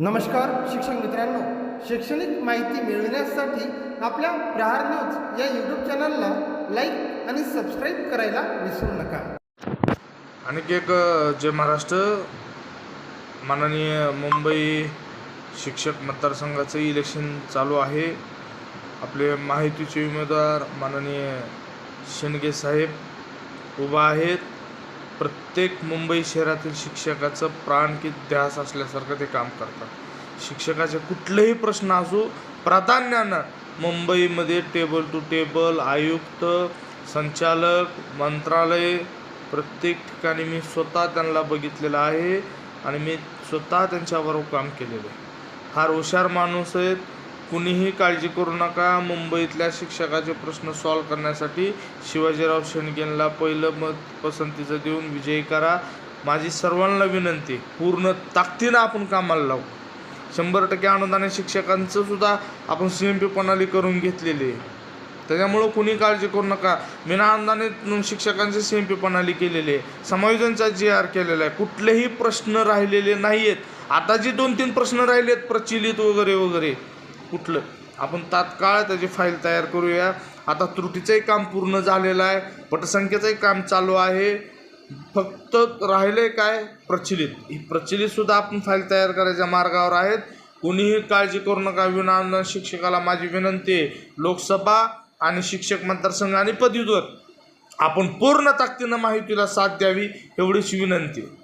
नमस्कार शिक्षक मित्रांनो. शैक्षणिक माहिती मिळविण्यासाठी आपल्या प्रहार न्यूज या यूट्यूब चॅनलला लाईक आणि सबस्क्राईब करायला विसरू नका. आणखी एक जे जय महाराष्ट्र. माननीय मुंबई शिक्षक मतदारसंघाचं इलेक्शन चालू आहे. आपले माहितीचे उमेदवार माननीय शेंडगे साहेब उभा आहेत. प्रत्येक मुंबई शहरातील शिक्षकाचं प्राण की ध्यास असल्यासारखं ते काम करतात. शिक्षकाचे कुठलेही प्रश्न असो प्राधान्यानं मुंबईमध्ये टेबल टू टेबल आयुक्त संचालक मंत्रालय प्रत्येक ठिकाणी मी स्वतः त्यांना बघितलेलं आहे आणि मी स्वतः त्यांच्याबरोबर काम केलेलं आहे. फार हुशार माणूस आहेत कुणीही काळजी करू नका. मुंबईतल्या शिक्षकाचे प्रश्न सॉल्व करण्यासाठी शिवाजीराव शेणगेंना पहिलं मत पसंतीचं देऊन विजयी करा. माझी सर्वांना विनंती पूर्ण ताकदीनं आपण कामाला लावू. शंभर टक्के अनुदान शिक्षकांचं सुद्धा आपण सी एम पी प्रणाली करून घेतलेली आहे. त्याच्यामुळं कुणी काळजी करू नका. विनाअनुदाने शिक्षकांची सी एम पी प्रणाली केलेली आहे. समायोजनचा जी आर केलेला आहे. कुठलेही प्रश्न राहिलेले नाही आहेत आता जे दोन तीन प्रश्न राहिले आहेत प्रचलित वगैरे वगैरे कुठलं? आपण तात्काळ त्याची फाईल तयार करूया. आता त्रुटीचंही काम पूर्ण झालेलं आहे. पटसंख्येचंही काम चालू आहे. फक्त राहिले काय? प्रचलित. ही प्रचलितसुद्धा आपण फाईल तयार करायच्या मार्गावर आहेत. कुणीही काळजी करू नका. विना शिक्षकाला माझी विनंती आहे. लोकसभा आणि शिक्षक मतदारसंघ आणि पदवीधर आपण पूर्ण ताकदीनं माहितीला साथ द्यावी एवढीच विनंती आहे.